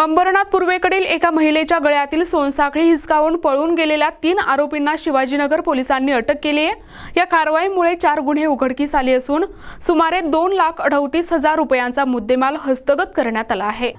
अंबरनाथ पूर्वेकडील एका महिलेच्या गळ्यातील सोनसाखळी हिसकावून पळून गेलेल्या तीन आरोपींना शिवाजीनगर पोलिसांनी अटक केली आहे. या कारवाईमुळे चार गुन्हे उघडकीस आले असून सुमारे दोन लाख अडतीस हजार रुपयांचा मुद्देमाल हस्तगत करण्यात आला आहे.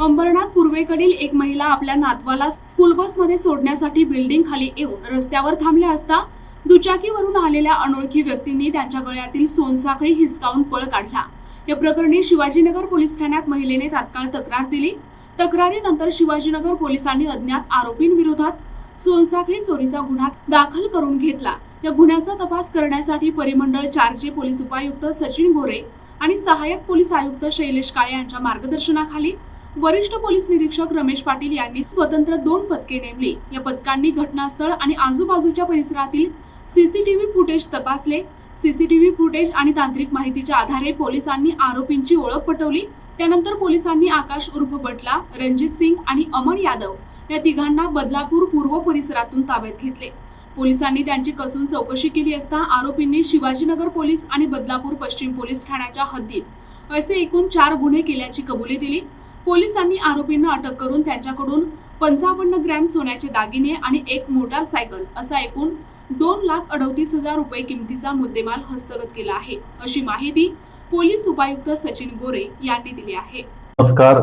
अंबरनाथ पूर्वेकडील एक महिला आपल्या नातवाला स्कूल बसमध्ये सोडण्यासाठी बिल्डिंग खाली येऊन रस्त्यावर थांबल्या असता दुचाकीवरून आलेल्या अनोळखी व्यक्तींनी त्यांच्या गळ्यातील सोनसाखळी हिसकावून पळ काढला. या प्रकरणी शिवाजीनगर पोलीस ठाण्यात महिलेने तात्काळ तक्रार दिली. तक्रारीनंतर शिवाजीनगर पोलिसांनी अज्ञात आरोपींविरोधात सोनसाखळी चोरीचा गुन्हा दाखल करून घेतला. या गुन्ह्याचा तपास करण्यासाठी परिमंडळ चारचे पोलीस उपायुक्त सचिन गोरे आणि सहाय्यक पोलीस आयुक्त शैलेश काळे यांच्या मार्गदर्शनाखाली वरिष्ठ पोलीस निरीक्षक रमेश पाटील यांनी स्वतंत्र दोन पथके नेमली. या पथकांनी घटनास्थळ आणि आजूबाजूच्या परिसरातील सीसीटीव्ही फुटेज तपासले. सीसीटीव्ही फुटेज आणि तांत्रिक माहितीच्या आधारे पोलिसांनी आरोपींची ओळख पटवली. त्यानंतर पोलिसांनी आकाश उर्फ बटला रणजित सिंग आणि अमन यादव या तिघांना बदलापूर पूर्व परिसरातून ताब्यात घेतले. पोलिसांनी त्यांची कसून चौकशी केली असता आरोपींनी शिवाजीनगर पोलीस आणि बदलापूर पश्चिम पोलीस ठाण्याच्या हद्दीत असे एकूण चार गुन्हे केल्याची कबुली दिली. पोलिसांनी आरोपींना अटक करून त्यांच्याकडून पंचावन्न ग्रॅम सोन्याचे दागिने आणि एक मोटारसायकल असा एकूण दोन लाख अडतीस हजार रुपये किमतीचा मुद्देमाल हस्तगत केला आहे. अशी माहिती पोलीस उपायुक्त सचिन गोरे यांनी दिली आहे. नमस्कार.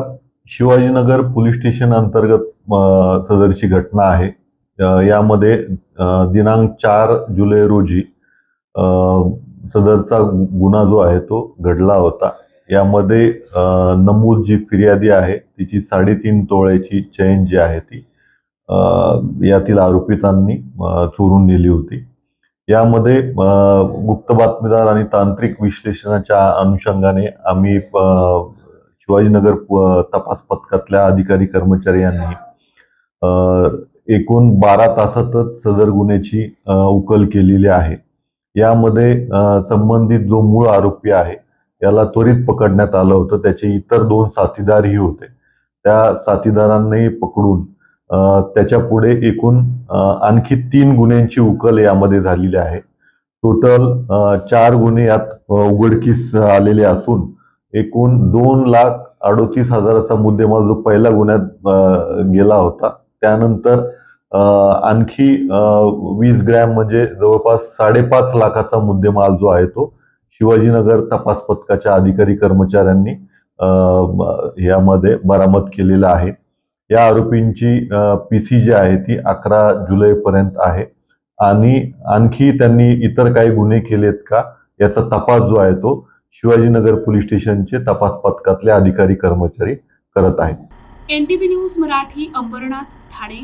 शिवाजीनगर पोलीस स्टेशन अंतर्गत सदरची घटना आहे. यामध्ये दिनांक चार जुलै रोजी सदरचा गुन्हा जो आहे तो घडला होता. यामध्ये नमूद जी फिर्यादी आहे तिची साडेतीन तोळ्याची चैन जी आहे ती यातील आरोपितांनी चोरून नेली होती. यामध्ये गुप्त बातमीदार आणि तांत्रिक विश्लेषणाच्या अनुषंगाने आम्ही शिवाजीनगर प- तपास पथकातल्या अधिकारी कर्मचारी यांनी एकूण बारा तासातच सदर गुन्ह्याची उकल केलेली आहे. यामध्ये संबंधित जो मूळ आरोपी आहे याला त्वरित पकडण्यात आलं होतं. त्याचे इतर दोन साथीदारही होते. त्या साथीदारांनाही पकडून त्याच्या पुढे एकूण आणखी तीन गुन्ह्यांची उकल यामध्ये झालेली आहे. टोटल चार गुन्हे यात उघडकीस आलेले असून एकूण दोन लाख अडोतीस हजाराचा मुद्देमाल जो पहिल्या गुन्ह्यात गेला होता त्यानंतर आणखी वीस ग्रॅम म्हणजे जवळपास साडेपाच लाखाचा मुद्देमाल जो आहे तो शिवाजीनगर तपास पथकाच्या अधिकारी कर्मचाऱ्यांनी यामध्ये बरामद केलेला आहे. या आरोपींची पी सी जी आहे ती अकरा जुलैपर्यंत आहे. आणि आणखी त्यांनी इतर काही गुन्हे केलेत का याचा तपास जो आहे तो शिवाजीनगर पोलीस स्टेशनचे तपास पथकातले अधिकारी कर्मचारी करत आहेत. NTV news Marathi Ambernath Thane.